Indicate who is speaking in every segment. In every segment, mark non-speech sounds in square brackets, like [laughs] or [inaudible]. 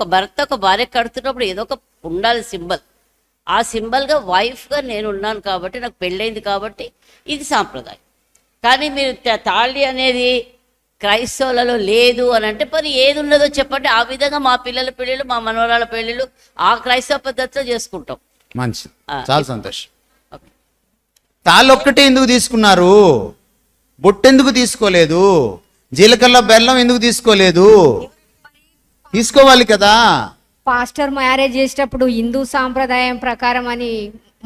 Speaker 1: ఒక భర్త ఒక భార్య కడుతున్నప్పుడు ఏదో ఒక ఉండాలి సింబల్. ఆ సింబల్గా వైఫ్గా నేను ఉన్నాను కాబట్టి నాకు పెళ్ళైంది కాబట్టి ఇది సాంప్రదాయం. కానీ మీరు తాళి అనేది క్రైస్తవులలో లేదు అని అంటే మరి ఏది ఉన్నదో చెప్పండి. ఆ విధంగా మా పిల్లల పెళ్ళిళ్ళు మా మనవరాల పెళ్ళిళ్ళు ఆ క్రైస్తవ పద్ధతిలో చేసుకుంటాం.
Speaker 2: మంచిది.
Speaker 1: ఆ,
Speaker 2: చాలా సంతోషం.
Speaker 1: ఓకే.
Speaker 2: తాళ్ళొక్కటే ఎందుకు తీసుకున్నారు? బొట్టెందుకు తీసుకోలేదు? జీలకర్ర బెల్లం ఎందుకు తీసుకోలేదు? తీసుకోవాలి కదా.
Speaker 3: పాస్టర్ మ్యారేజ్ చేసేటప్పుడు హిందూ సాంప్రదాయం ప్రకారం అని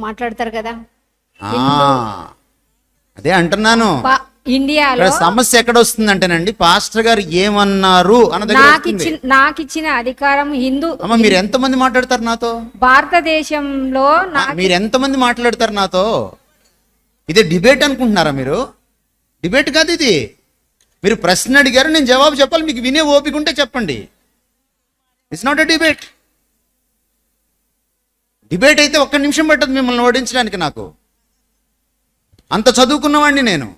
Speaker 3: మాట్లాడతారు కదా.
Speaker 2: అదే అంటున్నాను.
Speaker 3: ఇండియాలో
Speaker 2: సమస్య ఎక్కడ వస్తుందంటేనండి పాస్టర్ గారు ఏమన్నారు
Speaker 3: నాకు
Speaker 2: వస్తుంది.
Speaker 3: ఇచ్చిన నాకు ఇచ్చిన అధికారం హిందూ
Speaker 2: అమ్మ మీరు ఎంతమంది మాట్లాడతారు నాతో?
Speaker 3: భారతదేశంలో
Speaker 2: మీరు ఎంతమంది మాట్లాడతారు నాతో? ఇదే డిబేట్ అనుకుంటున్నారా మీరు? డిబేట్ కాదు ఇది. మీరు ప్రశ్న అడిగారు నేను జవాబు చెప్పాలి మీకు వినే ఓపిక ఉంటే చెప్పండి. It's not a debate debate అయితే ఒక్క నిమిషం పట్టదు మిమ్మల్ని ఓడించడానికి నాకు. అంత చదువుకున్నవాడిని నేను.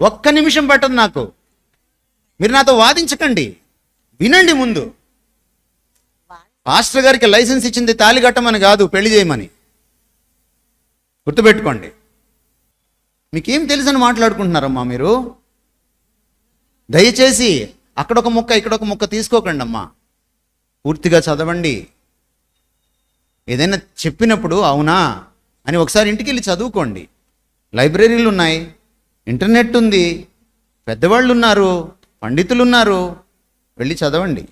Speaker 2: ఒక్క నిమిషం పట్టదు నాకు. మీరు నాతో వాదించకండి. వినండి ముందు. పాస్టర్ గారికి లైసెన్స్ ఇచ్చింది తాళి కట్టమని కాదు పెళ్ళి చేయమని. గుర్తుపెట్టుకోండి. మీకేం తెలుసని మాట్లాడుకుంటున్నారమ్మా మీరు? దయచేసి అక్కడ ఒక ముక్క ఇక్కడ ఒక ముక్క తీసుకోకండి అమ్మా. పూర్తిగా చదవండి. ఏదైనా చెప్పినప్పుడు అవునా అని ఒకసారి ఇంటికి వెళ్ళి చదువుకోండి. లైబ్రరీలు ఉన్నాయి ఇంటర్నెట్ ఉంది పెద్దవాళ్ళు ఉన్నారు పండితులు ఉన్నారు వెళ్ళి చదవండి.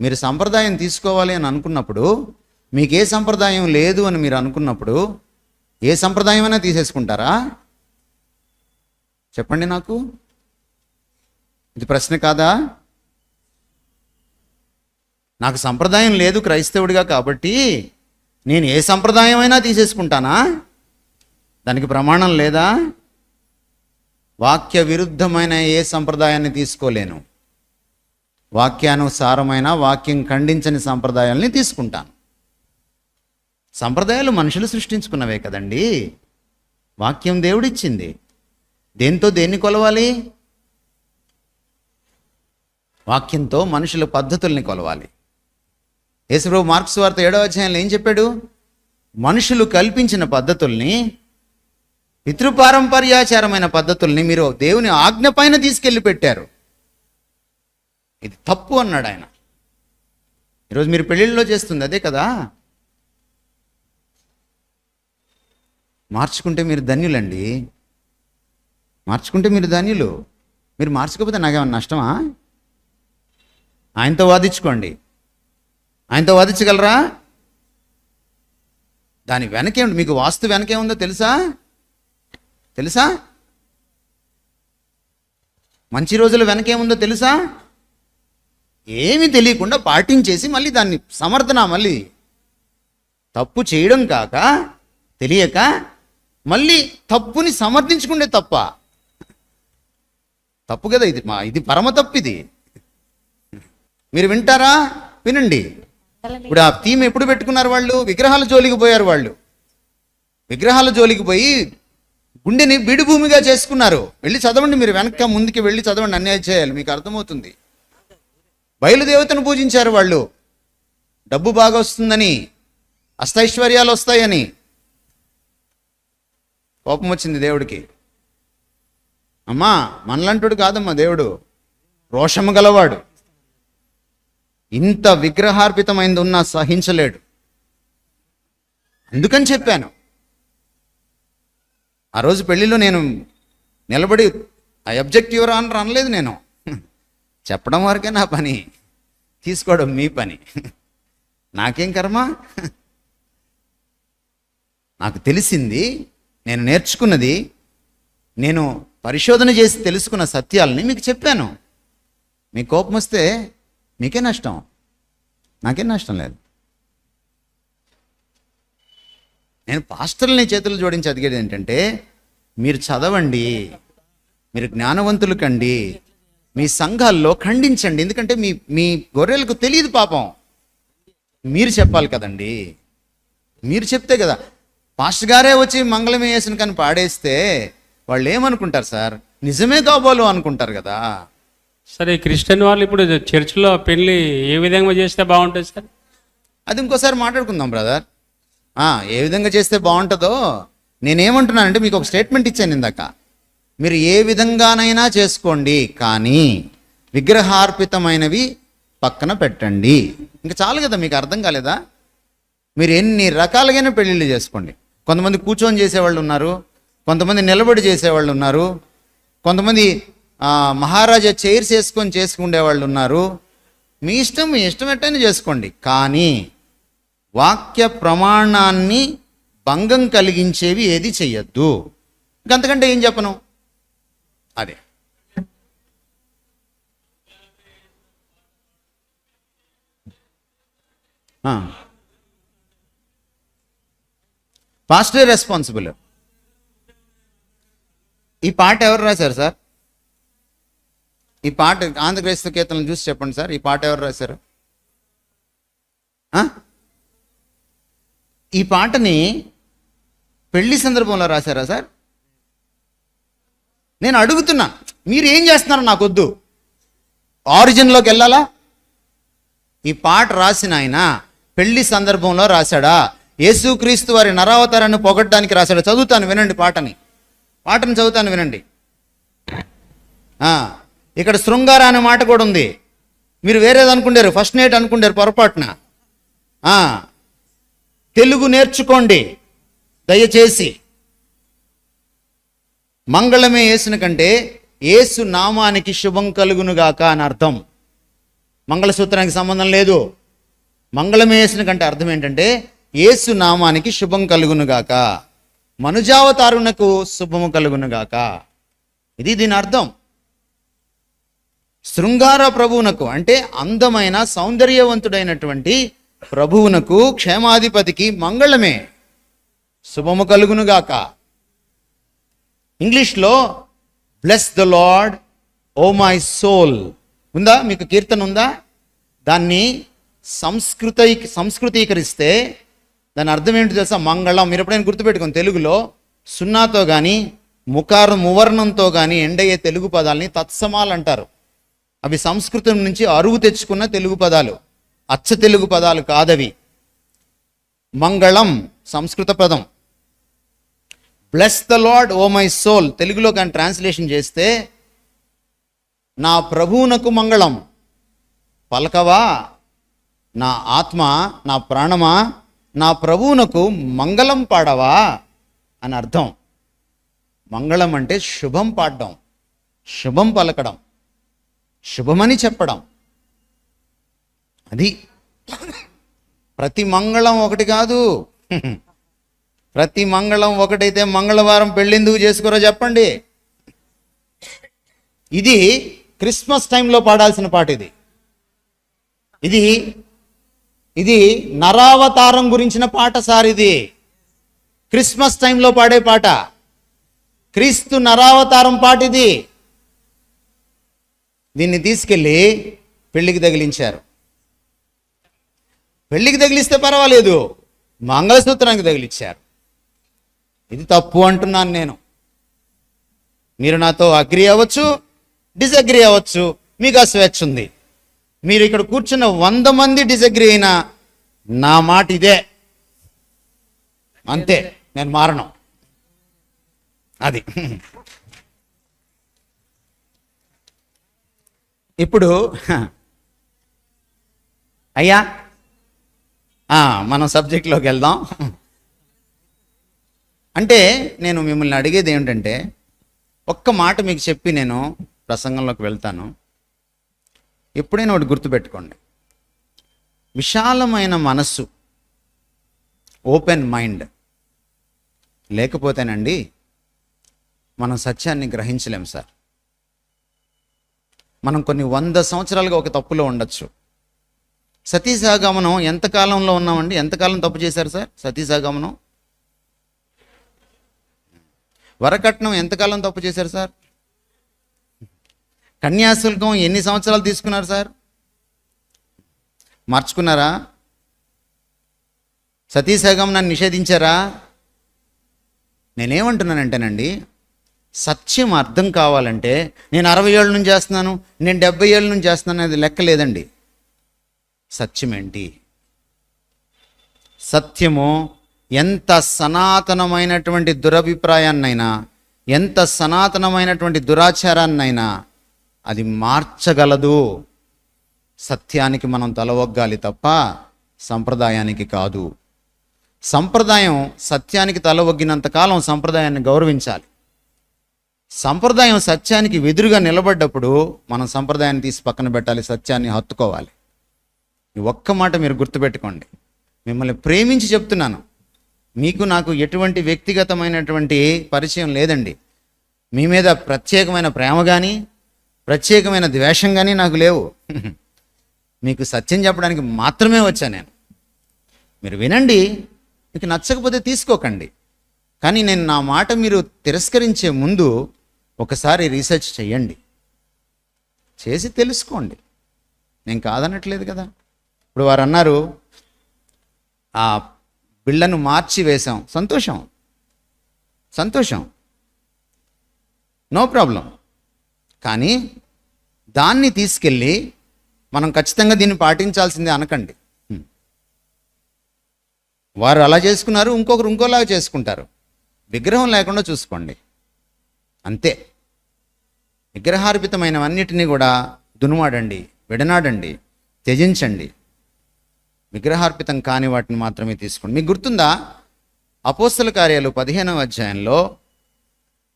Speaker 2: మీరు సంప్రదాయం తీసుకోవాలి అని అనుకున్నప్పుడు మీకు ఏ సంప్రదాయం లేదు అని మీరు అనుకున్నప్పుడు ఏ సంప్రదాయమైనా తీసేసుకుంటారా? చెప్పండి నాకు. ఇది ప్రశ్న కాదా? నాకు సంప్రదాయం లేదు క్రైస్తవుడిగా కాబట్టి నేను ఏ సంప్రదాయమైనా తీసేసుకుంటానా? దానికి ప్రమాణం లేదా? వాక్య విరుద్ధమైన ఏ సంప్రదాయాన్ని తీసుకోలేను. వాక్యానుసారమైన వాక్యం ఖండించని సంప్రదాయాల్ని తీసుకుంటాను. సంప్రదాయాలు మనుషులు సృష్టించుకున్నవే కదండి. వాక్యం దేవుడిచ్చింది. దేంతో దేన్ని కొలవాలి? వాక్యంతో మనుషుల పద్ధతుల్ని కొలవాలి. యేసుప్రభు మార్క్స్ వార్త ఏడవ అధ్యాయంలో ఏం చెప్పాడు? మనుషులు కల్పించిన పద్ధతుల్ని పితృపారంపర్యాచారమైన పద్ధతుల్ని మీరు దేవుని ఆజ్ఞ పైన తీసుకెళ్ళి పెట్టారు. ఇది తప్పు అన్నాడు ఆయన. ఈరోజు మీరు పెళ్ళిళ్ళలో చేస్తుంది అదే కదా? మార్చుకుంటే మీరు ధన్యులండి. మార్చుకుంటే మీరు ధన్యులు. మీరు మార్చుకోకపోతే నాకేమన్నా నష్టమా? ఆయనతో వాదించుకోండి. ఆయనతో వాదించగలరా? దాని వెనకే మీకు వాస్తు వెనకే ఉందో తెలుసా? తెలుసా? మంచి రోజుల వెనకేముందో తెలుసా? ఏమీ తెలియకుండా పాటించేసి మళ్ళీ దాన్ని సమర్థన మళ్ళీ తప్పు చేయడం కాక తెలియక మళ్ళీ తప్పుని సమర్థించుకుంటే తప్ప. తప్పు కదా ఇది మా ఇది పరమ తప్పు ఇది. మీరు వింటారా? వినండి. ఇప్పుడు ఆ థీమ్ ఎప్పుడు పెట్టుకున్నారు వాళ్ళు? విగ్రహాల జోలికి పోయారు వాళ్ళు. విగ్రహాల జోలికి పోయి గుండెని బిడి భూమిగా చేసుకున్నారు. వెళ్ళి చదవండి మీరు వెనక ముందుకి వెళ్ళి చదవండి అన్యాయం చేయాలి మీకు అర్థమవుతుంది. బయలుదేవతను పూజించారు వాళ్ళు. డబ్బు బాగా వస్తుందని అష్టైశ్వర్యాలు వస్తాయని. కోపం వచ్చింది దేవుడికి. అమ్మా మనలంటుడు కాదమ్మా దేవుడు. రోషము గలవాడు. ఇంత విగ్రహార్పితమైంది ఉన్నా సహించలేడు. అందుకని చెప్పాను. ఆ రోజు పెళ్ళిలో నేను నిలబడి ఐ అబ్జెక్ట్ యువర్ ఆనర్ అనలేదు నేను. చెప్పడం వరకే నా పని తీసుకోవడం మీ పని. నాకేం కర్మ? నాకు తెలిసింది నేను నేర్చుకున్నది నేను పరిశోధన చేసి తెలుసుకున్న సత్యాలని మీకు చెప్పాను. మీ కోపం వస్తే మీకే నష్టం. నాకేం నష్టం లేదు. నేను పాస్టర్ని చేతులు జోడించి అడిగేది ఏంటంటే మీరు చదవండి మీరు జ్ఞానవంతులు కండి మీ సంఘాల్లో ఖండించండి. ఎందుకంటే మీ మీ గొర్రెలకు తెలియదు పాపం. మీరు చెప్పాలి కదండి. మీరు చెప్తే కదా పాస్టర్ గారే వచ్చి మంగళం వేసిన కానీ పాడేస్తే వాళ్ళు ఏమనుకుంటారు సార్? నిజమే కాబోలు అనుకుంటారు కదా.
Speaker 4: సరే క్రిస్టియన్ వాళ్ళు ఇప్పుడు చర్చిలో పెళ్ళి ఏ విధంగా చేస్తే బాగుంటుంది సార్?
Speaker 2: అది ఇంకోసారి మాట్లాడుకుందాం బ్రదర్. ఏ విధంగా చేస్తే బాగుంటుందో నేనేమంటున్నానంటే మీకు ఒక స్టేట్మెంట్ ఇచ్చాను ఇందాక. మీరు ఏ విధంగానైనా చేసుకోండి కానీ విగ్రహార్పితమైనవి పక్కన పెట్టండి. ఇంకా చాలు కదా మీకు అర్థం కాలేదా? మీరు ఎన్ని రకాలుగానే పెళ్ళిళ్ళు చేసుకోండి. కొంతమంది కూర్చొని చేసేవాళ్ళు ఉన్నారు కొంతమంది నిలబడి చేసేవాళ్ళు ఉన్నారు కొంతమంది మహారాజా చైర్స్ వేసుకొని చేసుకునే వాళ్ళు ఉన్నారు. మీ ఇష్టం మీ ఇష్టం ఎట్టని చేసుకోండి. కానీ వాక్య ప్రమాణాన్ని భంగం కలిగించేవి ఏది చెయ్యొద్దు. ఇంకంతకంటే ఏం చెప్పను? అదే. పాస్టే రెస్పాన్సిబుల్ ఈ పాట ఎవరు రాశారు సార్? ఈ పాట ఆంధ్రప్రదేశ్ కీర్తనలు చూసి చెప్పండి సార్. ఈ పాట ఎవరు రాశారు? ఈ పాటని పెళ్ళి సందర్భంలో రాశారా సార్? నేను అడుగుతున్నా. మీరు ఏం చేస్తున్నారు నాకు వద్దు. ఆరిజిన్లోకి వెళ్ళాలా? ఈ పాట రాసిన ఆయన పెళ్ళి సందర్భంలో రాశాడా? యేసుక్రీస్తు వారి నరావతారాన్ని పొగడ్డానికి రాశాడు? చదువుతాను వినండి పాటని. పాటను చదువుతాను వినండి. ఇక్కడ శృంగార అనే మాట కూడా ఉంది. మీరు వేరేది అనుకుంటారు ఫస్ట్ నైట్ అనుకుంటారు పొరపాటున. తెలుగు నేర్చుకోండి దయచేసి. మంగళమే యేసుని కంటే యేసు నామానికి శుభం కలుగునుగాక అని అర్థం. మంగళసూత్రానికి సంబంధం లేదు. మంగళమే యేసుని కంటే అర్థం ఏంటంటే యేసు నామానికి శుభం కలుగునుగాక మనుజావతారునకు శుభము కలుగునుగాక ఇది దీని అర్థం. శృంగార ప్రభువునకు అంటే అందమైన సౌందర్యవంతుడైనటువంటి ప్రభువునకు క్షేమాధిపతికి మంగళమే. శుభము కలుగునుగాక ఇంగ్లీష్లో bless the lord O my soul ఉందా? మీకు కీర్తన ఉందా? దాన్ని సంస్కృత సంస్కృతీకరిస్తే దాని అర్థం ఏంటో తెలుసా? మంగళం. మీరు ఎప్పుడైనా గుర్తుపెట్టుకోండి తెలుగులో సున్నాతో కానీ ముకారు మువర్ణంతో కానీ ఎండయ్యే తెలుగు పదాలని తత్సమాలు అంటారు. అవి సంస్కృతం నుంచి అరువు తెచ్చుకున్న తెలుగు పదాలు. అచ్చ తెలుగు పదాలు కాదవి. మంగళం సంస్కృత పదం. Bless the lord O my soul తెలుగులో కానీ ట్రాన్స్లేషన్ చేస్తే నా ప్రభువునకు మంగళం. పలకవా? నా ఆత్మ నా ప్రాణమా? నా ప్రభువునకు మంగళం పాడవా? అని అర్థం. మంగళం అంటే శుభం పాడడం. శుభం పలకడం. శుభమని చెప్పడం. అది ప్రతి మంగళం ఒకటి కాదు. ప్రతి మంగళం ఒకటైతే మంగళవారం పెళ్ళెందుకు చేసుకోరో చెప్పండి. ఇది క్రిస్మస్ టైంలో పాడాల్సిన పాట ఇది. ఇది ఇది నరావతారం గురించిన పాట సార్ ఇది. క్రిస్మస్ టైంలో పాడే పాట. క్రీస్తు నరావతారం పాట ఇది. దీన్ని తీసుకెళ్ళి పెళ్ళికి తగిలించారు. పెళ్ళికి తగిలిస్తే పర్వాలేదు. మంగళసూత్రానికి తగిలిచ్చారు. ఇది తప్పు అంటున్నాను నేను. మీరు నాతో అగ్రి అవ్వచ్చు డిసగ్రీ అవ్వచ్చు. మీకు ఆ స్వేచ్ఛ ఉంది. మీరు ఇక్కడ కూర్చున్న వంద మంది డిసగ్రీ అయినా నా మాట ఇదే. అంతే. నేను మారను. అది. ఇప్పుడు అయ్యా. మనం సబ్జెక్ట్లోకి వెళ్దాం. అంటే నేను మిమ్మల్ని అడిగేది ఏమిటంటే ఒక్క మాట మీకు చెప్పి నేను ప్రసంగంలోకి వెళ్తాను. ఎప్పుడైనా ఒకటి గుర్తుపెట్టుకోండి. విశాలమైన మనస్సు ఓపెన్ మైండ్ లేకపోతేనండి మనం సత్యాన్ని గ్రహించలేం సార్. మనం కొన్ని వంద సంవత్సరాలుగా ఒక తప్పులో ఉండొచ్చు. సతీసాగమనం ఎంత కాలంలో ఉన్నామండి? ఎంతకాలం తప్పు చేశారు సార్? సతీసాగమనం? వరకట్నం ఎంతకాలం తప్పు చేశారు సార్? కన్యాశుల్కం ఎన్ని సంవత్సరాలు తీసుకున్నారు సార్? మార్చుకున్నారా? సతీసాగమనాన్ని నిషేధించారా? నేనేమంటున్నానంటేనండి సత్యం అర్థం కావాలంటే నేను అరవై ఏళ్ళ నుంచి చేస్తున్నాను నేను డెబ్బై ఏళ్ళ నుంచి చేస్తున్నాను అనేది లెక్క లేదండి. సత్యం ఏంటి సత్యము ఎంత సనాతనమైనటువంటి దురభిప్రాయాన్నైనా ఎంత సనాతనమైనటువంటి దురాచారాన్నైనా అది మార్చగలదు. సత్యానికి మనం తలవొగ్గాలి తప్ప సంప్రదాయానికి కాదు. సంప్రదాయం సత్యానికి తలవొగ్గినంత కాలం సంప్రదాయాన్ని గౌరవించాలి. సంప్రదాయం సత్యానికి వెదురుగా నిలబడ్డప్పుడు మనం సంప్రదాయాన్ని తీసి పక్కన పెట్టాలి సత్యాన్ని హత్తుకోవాలి. ఈ ఒక్క మాట మీరు గుర్తుపెట్టుకోండి. మిమ్మల్ని ప్రేమించి చెప్తున్నాను. మీకు నాకు ఎటువంటి వ్యక్తిగతమైనటువంటి పరిచయం లేదండి. మీ మీద ప్రత్యేకమైన ప్రేమ కానీ ప్రత్యేకమైన ద్వేషం కానీ నాకు లేవు. [laughs] మీకు సత్యం చెప్పడానికి మాత్రమే వచ్చా నేను. మీరు వినండి మీకు నచ్చకపోతే తీసుకోకండి. కానీ నేను నా మాట మీరు తిరస్కరించే ముందు ఒకసారి రీసెర్చ్ చేయండి చేసి తెలుసుకోండి. నేను కాదనట్లేదు కదా. ఇప్పుడు వారు అన్నారు ఆ బిళ్ళను మార్చి వేశాం. సంతోషం. సంతోషం. No problem. కానీ దాన్ని తీసుకెళ్ళి మనం ఖచ్చితంగా దీన్ని పాటించాల్సిందే అనకండి. వారు అలా చేసుకున్నారు ఇంకొకరు ఇంకోలాగా చేసుకుంటారు. విగ్రహం లేకుండా చూసుకోండి. అంతే. విగ్రహార్పితమైనవన్నిటినీ కూడా దునుమాడండి విడనాడండి త్యజించండి. విగ్రహార్పితం కాని వాటిని మాత్రమే తీసుకోండి. మీకు గుర్తుందా? అపోస్తల కార్యాలు పదిహేనవ అధ్యాయంలో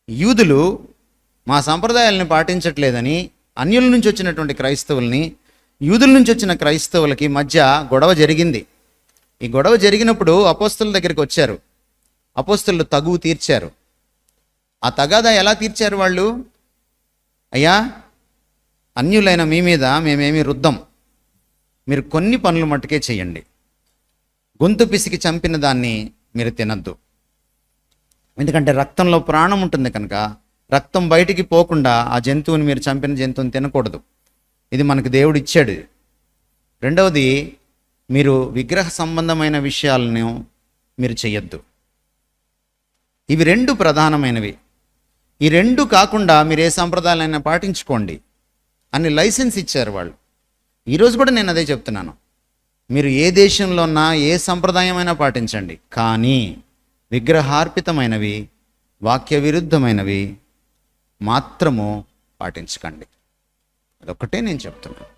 Speaker 2: యూదులు మా సంప్రదాయాలను పాటించట్లేదని అన్యుల నుంచి వచ్చినటువంటి క్రైస్తవుల్ని యూదుల నుంచి వచ్చిన క్రైస్తవులకి మధ్య గొడవ జరిగింది. ఈ గొడవ జరిగినప్పుడు అపోస్తుల దగ్గరికి వచ్చారు. అపోస్తులు తగువు తీర్చారు. ఆ తగాదా ఎలా తీర్చారు వాళ్ళు? అయ్యా అన్యులైన మీ మీద మేమేమి రుద్దం. మీరు కొన్ని పనులు మట్టుకే చేయండి గొంతు పిసికి చంపిన దాన్ని మీరు తినద్దు. ఎందుకంటే రక్తంలో ప్రాణం ఉంటుంది కనుక రక్తం బయటికి పోకుండా ఆ జంతువుని మీరు చంపిన జంతువుని తినకూడదు. ఇది మనకు దేవుడు ఇచ్చాడు. రెండవది మీరు విగ్రహ సంబంధమైన విషయాలను మీరు చేయొద్దు ఇవి రెండు ప్రధానమైనవి. ఈ రెండు కాకుండా మీరు ఏ సంప్రదాయాలైనా పాటించుకోండి అని లైసెన్స్ ఇచ్చారు వాళ్ళు. ఈరోజు కూడా నేను అదే చెప్తున్నాను. మీరు ఏ దేశంలో ఉన్నా ఏ సంప్రదాయమైనా పాటించండి. కానీ విగ్రహార్పితమైనవి వాక్య విరుద్ధమైనవి మాత్రము పాటించకండి. అదొక్కటే నేను చెప్తున్నాను.